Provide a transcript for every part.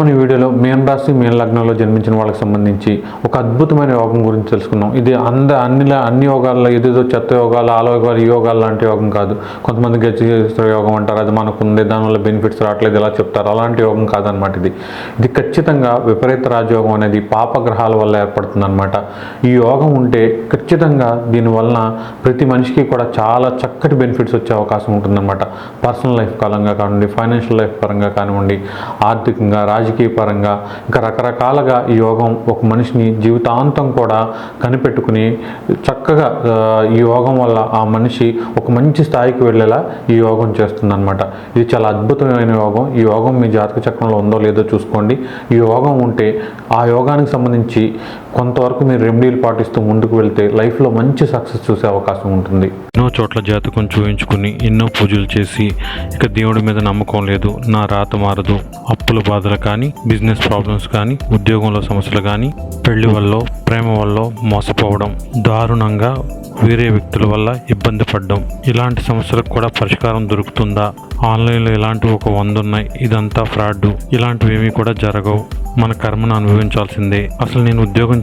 మన వీడియోలో మేన్ రాశి మేన్ లగ్నంలో జన్మించిన వాళ్ళకి సంబంధించి ఒక అద్భుతమైన యోగం గురించి తెలుసుకున్నాం. ఇది అంద అన్ని అన్ని యోగాల్లో ఏదేదో చెత్త యోగాలు ఆలోగాలు యోగాలు ఈ లాంటి యోగం కాదు. కొంతమంది గచ్చిస్తున్న యోగం అంటారు అది మనకు ఉంది దానివల్ల బెనిఫిట్స్ రావట్లేదు ఇలా చెప్తారు. అలాంటి యోగం కాదనమాట ఇది. ఇది ఖచ్చితంగా విపరీత రాజయోగం అనేది పాపగ్రహాల వల్ల ఏర్పడుతుందన్నమాట. ఈ యోగం ఉంటే ఖచ్చితంగా దీనివలన ప్రతి మనిషికి కూడా చాలా చక్కటి బెనిఫిట్స్ వచ్చే అవకాశం ఉంటుందన్నమాట. పర్సనల్ లైఫ్ కాలంగా కానివ్వండి ఫైనాన్షియల్ లైఫ్ పరంగా కానివ్వండి ఆర్థికంగా రాజకీయ పరంగా ఇంకా రకరకాలుగా ఈ యోగం ఒక మనిషిని జీవితాంతం కూడా కనిపెట్టుకుని చక్కగా ఈ యోగం వల్ల ఆ మనిషి ఒక మంచి స్థాయికి వెళ్ళేలా ఈ యోగం చేస్తుందన్నమాట. ఇది చాలా అద్భుతమైన యోగం. ఈ యోగం మీ జాతక చక్రంలో ఉందో లేదో చూసుకోండి. ఈ యోగం ఉంటే ఆ యోగానికి సంబంధించి కొంతవరకు మీరు రెమెడీలు పాటిస్తూ ముందుకు వెళ్తే లైఫ్లో మంచి సక్సెస్ చూసే అవకాశం ఉంటుంది. ఎన్నో చోట్ల జాతకం చూపించుకుని ఎన్నో పూజలు చేసి ఇక దేవుడి మీద నమ్మకం లేదు నా రాత మారదు అప్పుల బాధలు కానీ బిజినెస్ ప్రాబ్లమ్స్ కానీ ఉద్యోగంలో సమస్యలు కానీ పెళ్ళి వల్ల ప్రేమ వల్ల మోసపోవడం దారుణంగా వేరే వ్యక్తుల వల్ల ఇబ్బంది పడడం ఇలాంటి సమస్యలకు కూడా పరిష్కారం దొరుకుతుందా? ఆన్లైన్లో ఇలాంటివి ఒక వంద ఉన్నాయి ఇదంతా ఫ్రాడ్. ఇలాంటివి ఏమీ కూడా జరగవు. మన కర్మను అనుభవించాల్సిందే. అసలు నేను ఉద్యోగం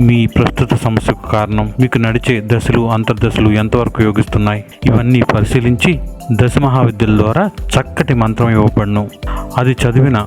మీ ప్రస్తుత సమస్యకు కారణం మీకు నడిచే దశలు అంతర్దశలు ఎంతవరకు యోగిస్తున్నాయి? ఇవన్నీ పరిశీలించి దశ మహావిద్యల ద్వారా చక్కటి మంత్రం ఇవ్వబడును. అది చదివిన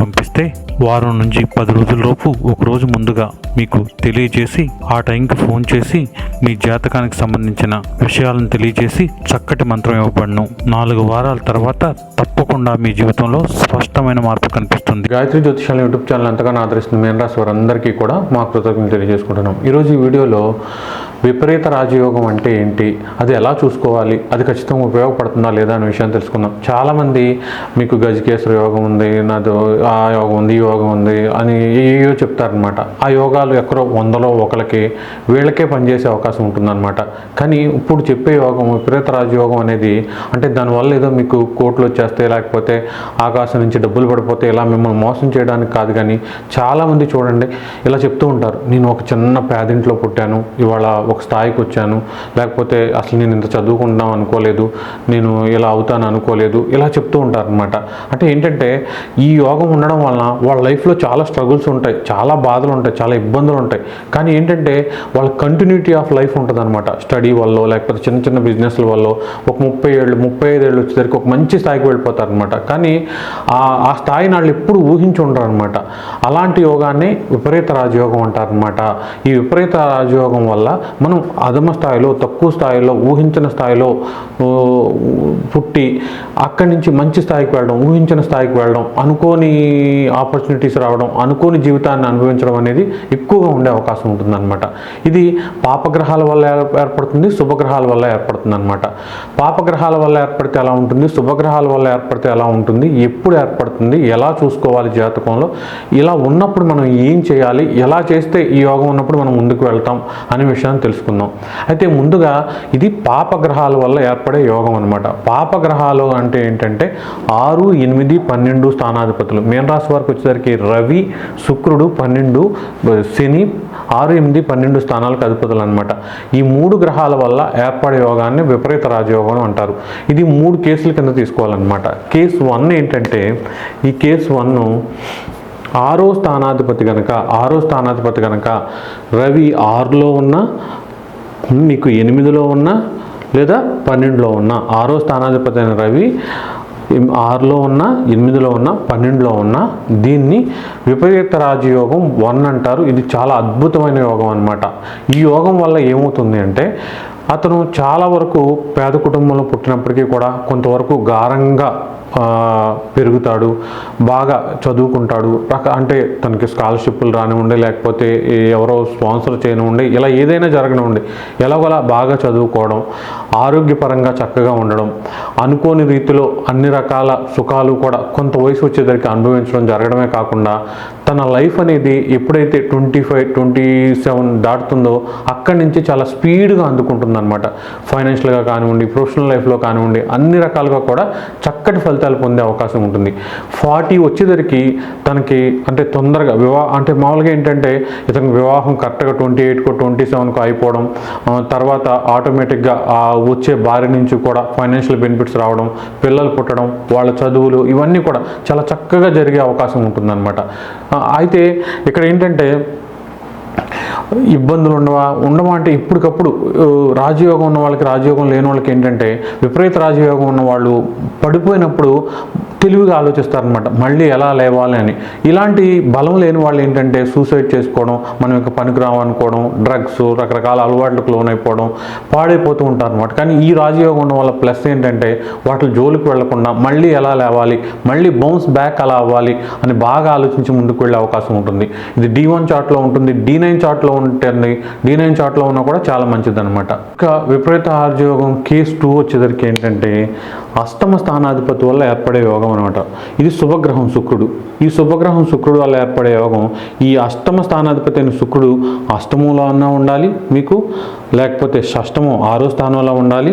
పంపిస్తే వారం నుంచి పది రోజులలోపు ఒకరోజు ఒక రోజు ముందుగా మీకు తెలియజేసి ఆ టైంకి ఫోన్ చేసి మీ జాతకానికి సంబంధించిన విషయాలను తెలియజేసి చక్కటి మంత్రం ఇవ్వబడను. నాలుగు వారాల తర్వాత తప్పకుండా మీ జీవితంలో స్పష్టమైన మార్పు కనిపిస్తుంది. గాయత్రి జ్యోతిషాల యూట్యూబ్ ఛానల్ ఎంతగానో ఆదరిస్తుంది మేన్ వారందరికీ కూడా మా కృతజ్ఞతలు తెలియజేసుకుంటున్నాం. ఈరోజు ఈ వీడియోలో విపరీత రాజయోగం అంటే ఏంటి? అది ఎలా చూసుకోవాలి? అది ఖచ్చితంగా ఉపయోగపడుతుందా లేదా అనే విషయం తెలుసుకుందాం. చాలామంది మీకు గజకేశ్వర యోగం ఉంది నాది ఆ యోగం ఉంది ఈ యోగం ఉంది అని ఏయో చెప్తారనమాట ఆ యోగాలు ఎక్కడో వందలో ఒకరికి వీళ్ళకే పనిచేసే అవకాశం ఉంటుందన్నమాట. కానీ ఇప్పుడు చెప్పే యోగం విపరీత రాజయోగం అనేది అంటే దానివల్ల ఏదో మీకు కోట్లు వచ్చేస్తే లేకపోతే ఆకాశం నుంచి డబ్బులు పడిపోతే ఇలా మిమ్మల్ని మోసం చేయడానికి కాదు కానీ చాలామంది చూడండి ఇలా చెప్తూ ఉంటారు. నేను ఒక చిన్న పేదింట్లో పుట్టాను ఇవాళ ఒక స్థాయికి వచ్చాను. లేకపోతే అసలు నేను ఇంత చదువుకుంటున్నాం అనుకోలేదు. నేను ఇలా అవుతాను అనుకోలేదు. ఇలా చెప్తూ ఉంటారనమాట అంటే ఏంటంటే ఈ యోగం ఉండడం వలన వాళ్ళ లైఫ్లో చాలా స్ట్రగుల్స్ ఉంటాయి. చాలా బాధలు ఉంటాయి. చాలా ఇబ్బందులు ఉంటాయి. కానీ ఏంటంటే వాళ్ళ కంటిన్యూటీ ఆఫ్ లైఫ్ ఉంటుందన్నమాట. స్టడీ వల్ల లేకపోతే చిన్న చిన్న బిజినెస్ల వల్ల ఒక ముప్పై ఏళ్ళు ముప్పై ఐదు ఏళ్ళు వచ్చేసరికి ఒక మంచి స్థాయికి వెళ్ళిపోతారనమాట కానీ ఆ ఆ స్థాయిని వాళ్ళు ఎప్పుడు ఊహించి ఉండరు అనమాట అలాంటి యోగాన్ని విపరీత రాజయోగం అంటారనమాట ఈ విపరీత రాజయోగం వల్ల మనం అధమ స్థాయిలో తక్కువ స్థాయిలో ఊహించిన స్థాయిలో పుట్టి అక్కడి నుంచి మంచి స్థాయికి వెళ్ళడం ఊహించిన స్థాయికి వెళ్ళడం అనుకోని ఆపర్చునిటీస్ రావడం అనుకోని జీవితాన్ని అనుభవించడం అనేది ఎక్కువగా ఉండే అవకాశం ఉంటుందన్నమాట. ఇది పాపగ్రహాల వల్ల ఏర్పడుతుంది శుభగ్రహాల వల్ల ఏర్పడుతుంది అనమాట పాపగ్రహాల వల్ల ఏర్పడితే ఎలా ఉంటుంది శుభగ్రహాల వల్ల ఏర్పడితే ఎలా ఉంటుంది ఎప్పుడు ఏర్పడుతుంది ఎలా చూసుకోవాలి జాతకంలో ఇలా ఉన్నప్పుడు మనం ఏం చేయాలి ఎలా చేస్తే ఈ యోగం ఉన్నప్పుడు మనం ముందుకు వెళ్తాం అనే విషయాన్ని తెలుసుకుందాం. అయితే ముందుగా ఇది పాపగ్రహాల వల్ల ఏర్పడే యోగం అనమాట పాపగ్రహాలు అంటే ఏంటంటే ఆరు ఎనిమిది పన్నెండు స్థానాధిపతులు. మీన రాశి వారికి వచ్చేసరికి రవి శుక్రుడు పన్నెండు శని ఆరు ఎనిమిది పన్నెండు స్థానాలకు అధిపతులు అనమాట ఈ మూడు గ్రహాల వల్ల ఏర్పడే యోగాన్ని విపరీత రాజయోగం అంటారు. ఇది మూడు కేసుల కింద తీసుకోవాలన్నమాట. కేసు వన్ ఏంటంటే ఈ కేసు వన్ ఆరో స్థానాధిపతి కనుక ఆరో స్థానాధిపతి కనుక రవి ఆరులో ఉన్న మీకు ఎనిమిదిలో ఉన్న లేదా పన్నెండులో ఉన్న ఆరో స్థానాధిపతి అయిన రవి ఆరులో ఉన్న ఎనిమిదిలో ఉన్న పన్నెండులో ఉన్న దీన్ని విపరీత రాజయోగం వన్ అంటారు. ఇది చాలా అద్భుతమైన యోగం అన్నమాట. ఈ యోగం వల్ల ఏమవుతుంది అంటే అతను చాలా వరకు పేద కుటుంబంలో పుట్టినప్పటికీ కూడా కొంతవరకు గారంగా పెరుగుతాడు బాగా చదువుకుంటాడు రక అంటే తనకి స్కాలర్షిప్లు రానివ్వండి లేకపోతే ఎవరో స్పాన్సర్ చేయనివ్వండి ఇలా ఏదైనా జరగనివ్వండి ఎలాగోలా బాగా చదువుకోవడం ఆరోగ్యపరంగా చక్కగా ఉండడం అనుకోని రీతిలో అన్ని రకాల సుఖాలు కూడా కొంత వయసు వచ్చేసరికి అనుభవించడం జరగడమే కాకుండా తన లైఫ్ అనేది ఎప్పుడైతే ట్వంటీ ఫైవ్ ట్వంటీ సెవెన్ దాటుతుందో అక్కడి నుంచి చాలా స్పీడ్గా అందుకుంటుంది అనమాట ఫైనాన్షియల్గా కానివ్వండి ప్రొఫెషనల్ లైఫ్లో కానివ్వండి అన్ని రకాలుగా కూడా చక్కటి ఫలితాలు పొందే అవకాశం ఉంటుంది. ఫార్టీ వచ్చేసరికి తనకి అంటే తొందరగా వివాహ అంటే మామూలుగా ఏంటంటే ఇతనికి వివాహం కరెక్ట్గా ట్వంటీ ఎయిట్కో ట్వంటీ సెవెన్కో అయిపోవడం తర్వాత ఆటోమేటిక్గా ఆ వచ్చే భార్య నుంచి కూడా ఫైనాన్షియల్ బెనిఫిట్స్ రావడం పిల్లలు పుట్టడం వాళ్ళ చదువులు ఇవన్నీ కూడా చాలా చక్కగా జరిగే అవకాశం ఉంటుందన్నమాట. అయితే ఇక్కడ ఏంటంటే ఇబ్బందులు ఉండవా? ఉండవా అంటే ఇప్పటికప్పుడు రాజయోగం ఉన్న వాళ్ళకి రాజయోగం లేని వాళ్ళకి ఏంటంటే విపరీత రాజయోగం ఉన్న వాళ్ళు పడిపోయినప్పుడు తెలివిగా ఆలోచిస్తారనమాట మళ్ళీ ఎలా లేవాలి అని. ఇలాంటి బలం లేని వాళ్ళు ఏంటంటే సూసైడ్ చేసుకోవడం మనం ఇంకా పనికిరావు అనుకోవడం డ్రగ్స్ రకరకాల అలవాట్లకు లోనైపోవడం పాడైపోతూ ఉంటారు అనమాట కానీ ఈ రాజయోగం ఉన్న వాళ్ళ ప్లస్ ఏంటంటే వాటి జోలికి వెళ్ళకుండా మళ్ళీ ఎలా లేవాలి మళ్ళీ బౌన్స్ బ్యాక్ అలా అవ్వాలి అని బాగా ఆలోచించి ముందుకు వెళ్ళే అవకాశం ఉంటుంది. ఇది డి వన్ చార్ట్లో ఉంటుంది డి నైన్ చార్ట్లో ఉంటుంది డి నైన్ చార్ట్లో ఉన్నా కూడా చాలా మంచిది అనమాట ఇంకా విపరీత రాజయోగం కేస్ టూ వచ్చేసరికి ఏంటంటే అష్టమ స్థానాధిపతి వల్ల ఏర్పడే యోగం అనమాట ఇది శుభగ్రహం శుక్రుడు. ఈ శుభగ్రహం శుక్రుడు వల్ల ఏర్పడే యోగం ఈ అష్టమ స్థానాధిపతి అయిన శుక్రుడు అష్టమంలో అన్నా ఉండాలి మీకు లేకపోతే షష్టమం ఆరో స్థానంలో ఉండాలి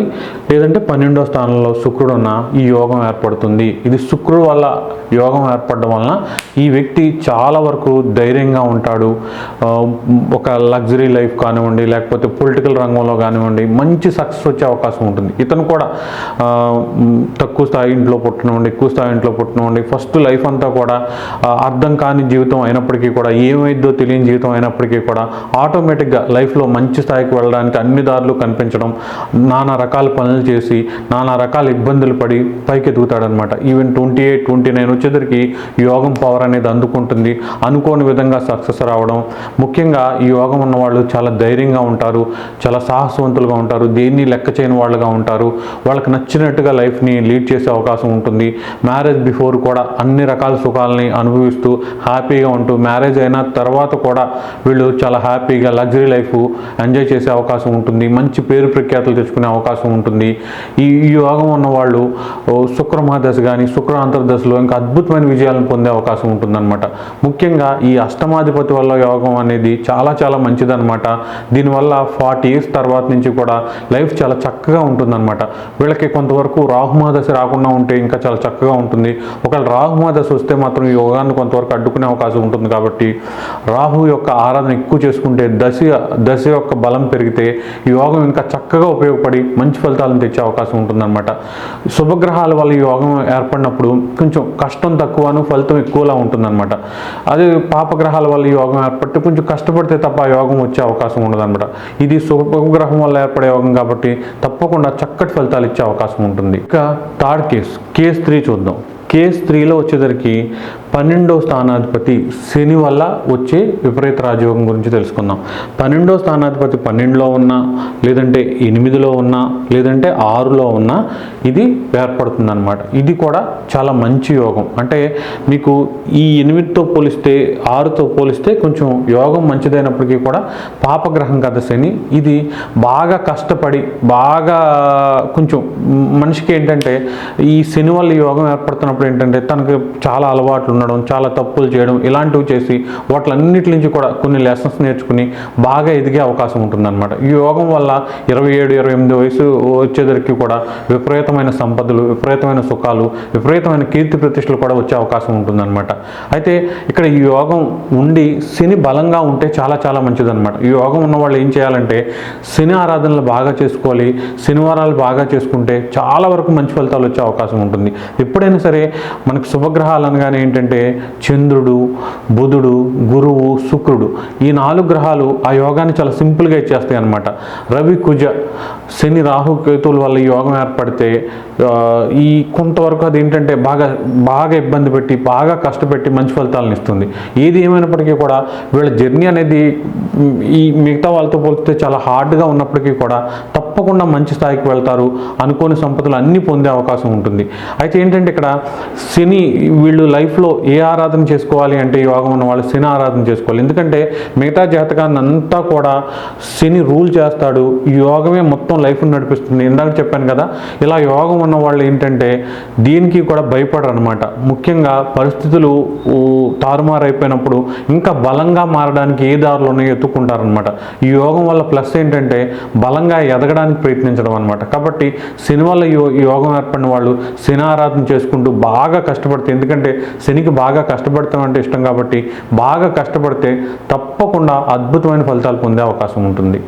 లేదంటే పన్నెండో స్థానంలో శుక్రుడు ఉన్న ఈ యోగం ఏర్పడుతుంది. ఇది శుక్రుడు వల్ల యోగం ఏర్పడడం వలన ఈ వ్యక్తి చాలా వరకు ధైర్యంగా ఉంటాడు. ఒక లగ్జరీ లైఫ్ కానివ్వండి లేకపోతే పొలిటికల్ రంగంలో కానివ్వండి మంచి సక్సెస్ వచ్చే అవకాశం ఉంటుంది. ఇతను కూడా తక్కువ స్థాయి ఇంట్లో పుట్టనివ్వండి ఎక్కువ స్థాయి ఇంట్లో పుట్టనివ్వండి. ఫస్ట్ లైఫ్ అంతా కూడా అర్థం కాని జీవితం అయినప్పటికీ కూడా ఏమైద్దో తెలియని జీవితం అయినప్పటికీ కూడా ఆటోమేటిక్గా లైఫ్లో మంచి స్థాయికి వెళ్ళడానికి అన్ని దారులు కనిపించడం నానా రకాల పనులు చేసి నానా రకాల ఇబ్బందులు పడి పైకి ఎదుగుతాడనమాట even twenty eight twenty nine వచ్చేసరికి యోగం పవర్ అనేది అందుకుంటుంది. అనుకోని విధంగా సక్సెస్ రావడం. ముఖ్యంగా ఈ యోగం ఉన్న వాళ్ళు చాలా ధైర్యంగా ఉంటారు చాలా సాహసవంతులుగా ఉంటారు దేన్ని లెక్క చేయని వాళ్ళుగా ఉంటారు. వాళ్ళకి నచ్చినట్టుగా లైఫ్ లైఫ్ని లీడ్ చేసే అవకాశం ఉంటుంది. మ్యారేజ్ బిఫోర్ కూడా అన్ని రకాల సుఖాలని అనుభవిస్తూ హ్యాపీగా ఉంటూ మ్యారేజ్ అయిన తర్వాత కూడా వీళ్ళు చాలా హ్యాపీగా లగ్జరీ లైఫ్ ఎంజాయ్ చేసే అవకాశం ఉంటుంది. మంచి పేరు ప్రఖ్యాతులు తెచ్చుకునే అవకాశం ఉంటుంది. ఈ యోగం ఉన్న వాళ్ళు శుక్ర మహాదశ కానీ శుక్ర అంతర్దశలో ఇంకా అద్భుతమైన విజయాలను పొందే అవకాశం ఉంటుందన్నమాట. ముఖ్యంగా ఈ అష్టమాధిపతి వల్ల యోగం అనేది చాలా చాలా మంచిదన్నమాట. దీనివల్ల ఫార్టీ ఇయర్స్ తర్వాత నుంచి కూడా లైఫ్ చాలా చక్కగా ఉంటుందన్నమాట. వీళ్ళకి కొంతవరకు రాహుమహాదశ రాకుండా ఉంటే ఇంకా చాలా చక్కగా ఉంటుంది. ఒకవేళ రాహుమహాదశ వస్తే మాత్రం ఈ యోగాన్ని కొంతవరకు అడ్డుకునే అవకాశం ఉంటుంది కాబట్టి రాహు యొక్క ఆరాధన ఎక్కువ చేసుకుంటే దశ దశ యొక్క బలం పెరిగితే ఈ యోగం ఇంకా చక్కగా ఉపయోగపడి మంచి ఫలితాలను తెచ్చే అవకాశం ఉంటుందన్నమాట. శుభగ్రహాల వల్ల ఈ యోగం ఏర్పడినప్పుడు కొంచెం కష్టం తక్కువను ఫలితం ఎక్కువలా ఉంటుందన్నమాట. అదే పాపగ్రహాల వల్ల ఈ యోగం ఏర్పడితే కొంచెం కష్టపడితే తప్ప ఆ యోగం వచ్చే అవకాశం ఉండదన్నమాట. ఇది శుభగ్రహం వల్ల ఏర్పడే యోగం కాబట్టి తప్పకుండా చక్కటి ఫలితాలు ఇచ్చే అవకాశం ఉంటుంది. ఇక థర్డ్ కేస్ కేస్ త్రీ చూద్దాం. కేస్ త్రీలో వచ్చేసరికి పన్నెండో స్థానాధిపతి శని వల్ల వచ్చే విపరీత రాజయోగం గురించి తెలుసుకుందాం. పన్నెండో స్థానాధిపతి పన్నెండులో ఉన్నా లేదంటే ఎనిమిదిలో ఉన్నా లేదంటే ఆరులో ఉన్నా ఇది ఏర్పడుతుందన్నమాట. ఇది కూడా చాలా మంచి యోగం. అంటే మీకు ఈ ఎనిమిదితో పోలిస్తే ఆరుతో పోలిస్తే కొంచెం యోగం మంచిదైనప్పటికీ కూడా పాపగ్రహం కదా శని. ఇది బాగా కష్టపడి బాగా కొంచెం మనిషికి ఏంటంటే ఈ శని వల్ల యోగం ఏర్పడుతున్నప్పుడు ఏంటంటే తనకు చాలా అలవాట్లు ఉండడం చాలా తప్పులు చేయడం ఇలాంటివి చేసి వాటిలన్నిటి నుంచి కూడా కొన్ని లెసన్స్ నేర్చుకుని బాగా ఎదిగే అవకాశం ఉంటుందన్నమాట. ఈ యోగం వల్ల ఇరవై ఏడు ఇరవై ఎనిమిది వయసు వచ్చేసరికి కూడా విపరీతమైన సంపదలు విపరీతమైన సుఖాలు విపరీతమైన కీర్తి ప్రతిష్టలు కూడా వచ్చే అవకాశం ఉంటుందన్నమాట. అయితే ఇక్కడ ఈ యోగం ఉండి శని బలంగా ఉంటే చాలా చాలా మంచిదన్నమాట. ఈ యోగం ఉన్న వాళ్ళు ఏం చేయాలంటే శని ఆరాధనలు బాగా చేసుకోవాలి శనివారాలు బాగా చేసుకుంటే చాలా వరకు మంచి ఫలితాలు వచ్చే అవకాశం ఉంటుంది. ఎప్పుడైనా సరే మనకు శుభగ్రహాలు అనగానే ఏంటంటే చంద్రుడు బుధుడు గురువు శుక్రుడు. ఈ నాలుగు గ్రహాలు ఆ యోగాన్ని చాలా సింపుల్గా ఇచ్చేస్తాయి అనమాట రవి కుజ శని రాహుకేతువుల వల్ల ఈ యోగం ఏర్పడితే ఈ కొంతవరకు అది ఏంటంటే బాగా బాగా ఇబ్బంది పెట్టి బాగా కష్టపెట్టి మంచి ఫలితాలను ఇస్తుంది. ఏది ఏమైనప్పటికీ కూడా వీళ్ళ జర్నీ అనేది ఈ మిగతా వాళ్ళతో పోలిస్తే చాలా హార్డ్గా ఉన్నప్పటికీ కూడా తప్పకుండా మంచి స్థాయికి వెళ్తారు అనుకోని సంపదలు అన్నీ పొందే అవకాశం ఉంటుంది. అయితే ఏంటంటే ఇక్కడ శని వీళ్ళు లైఫ్లో ఏ ఆరాధన చేసుకోవాలి అంటే ఈ యోగం ఉన్న వాళ్ళు శని ఆరాధన చేసుకోవాలి. ఎందుకంటే మిగతా జాతకాన్ని అంతా కూడా శని రూల్ చేస్తాడు. ఈ యోగమే మొత్తం లైఫ్ను నడిపిస్తుంది. ఇందాక చెప్పాను కదా ఇలా యోగం ఉన్న వాళ్ళు ఏంటంటే దీనికి కూడా భయపడరు అనమాట ముఖ్యంగా పరిస్థితులు తారుమారైపోయినప్పుడు ఇంకా బలంగా మారడానికి ఏ దారులు ఉన్నాయో ఎత్తుకుంటారనమాట ఈ యోగం వల్ల ప్లస్ ఏంటంటే బలంగా ఎదగడానికి ప్రయత్నించడం అనమాట. కాబట్టి శని వల్ల యో ఈ యోగం ఏర్పడిన వాళ్ళు శని ఆరాధన చేసుకుంటూ బాగా కష్టపడితే ఎందుకంటే శనికి బాగా కష్టపడతాం అంటే ఇష్టం కాబట్టి బాగా కష్టపడితే తప్పకుండా అద్భుతమైన ఫలితాలు పొందే అవకాశం ఉంటుంది.